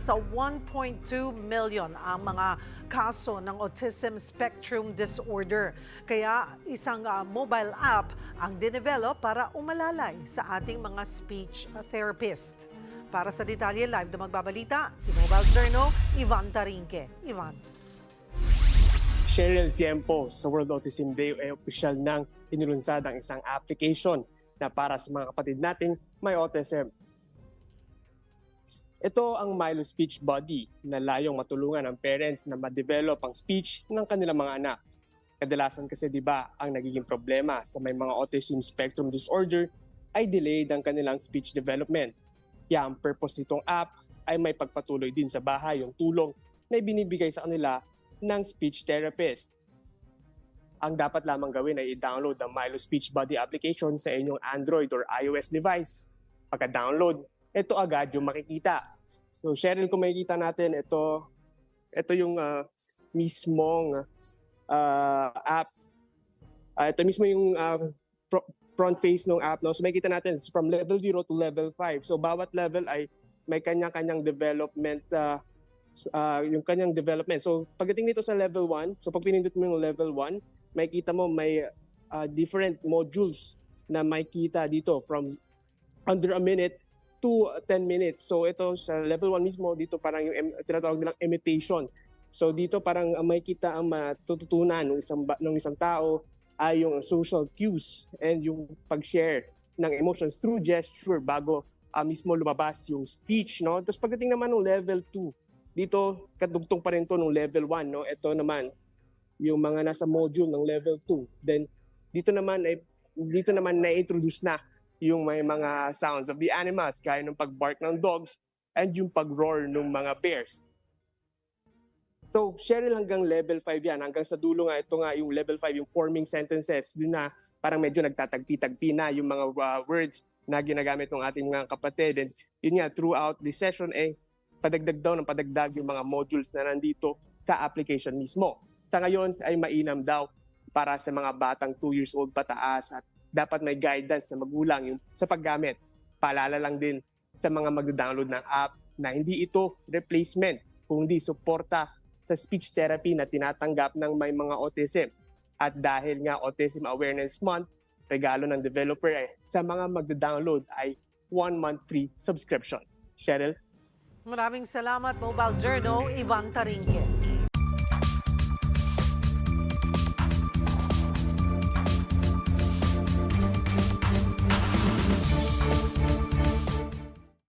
nasa 1.2 million ang mga kaso ng autism spectrum disorder. Kaya isang ah, mobile app ang dinevelop para umalalay sa ating mga speech therapist. Para sa detalye live na magbabalita, si Mobile Journal, Ivan Tarinque. Ivan. Cheryl Tiempo sa World Autism Day ay opisyal nang inulunsad ang isang application na para sa mga kapatid nating may autism. Ito ang Milo Speech Buddy na layong matulungan ang parents na ma-develop ang speech ng kanilang mga anak. Kadalasan kasi 'di ba ang nagiging problema sa may mga autism spectrum disorder ay delayed ang kanilang speech development. Kaya ang purpose nitong app ay may pagpatuloy din sa bahay yung tulong na ibinibigay sa kanila ng speech therapist. Ang dapat lamang gawin ay i-download ang Milo Speech Buddy application sa inyong Android or iOS device. Pagka-download, ito agad yung makikita. So Cheryl, kung makikita natin, ito, ito yung ah, mismong ah, app. Ah, ito mismo yung ah, pro- front face ng app. No? So makikita natin, it's from level 0 to level 5. So bawat level ay may kanya-kanyang development ah, uh, yung kanyang development. So pagdating dito sa level 1, so pag pinindot mo yung level 1, makikita mo may uh, different modules na makikita dito from under a minute to 10 minutes. So ito sa level 1 mismo, dito parang yung tinatawag nilang imitation. So dito parang ang makikita ang matututunan ng isang ng isang tao ay yung social cues and yung pag-share ng emotions through gesture bago ah, mismo lumabas yung speech, no? Tapos pagdating naman ng level 2, dito kadugtong pa rin to nung level 1 no ito naman yung mga nasa module ng level 2 then dito naman ay dito naman na-introduce na yung may mga sounds of the animals gaya ng pagbark ng dogs and yung pag-roar ng mga bears So, Cheryl hanggang level 5 yan. Hanggang sa dulo nga, ito nga yung level 5, yung forming sentences. Doon na parang medyo nagtatagpi-tagpi na yung mga uh, words na ginagamit ng ating mga kapatid. And yun nga, throughout the session, eh, padagdag daw ng padagdag yung mga modules na nandito sa application mismo. Sa ngayon ay mainam daw para sa mga batang 2 years old pataas at dapat may guidance na magulang yung sa paggamit. Paalala lang din sa mga mag-download ng app na hindi ito replacement, kundi suporta sa speech therapy na tinatanggap ng may mga autism. At dahil nga Autism Awareness Month, regalo ng developer ay sa mga magda-download ay one month free subscription. Cheryl? Maraming salamat, Mobile Journal, Ivan Tarinque.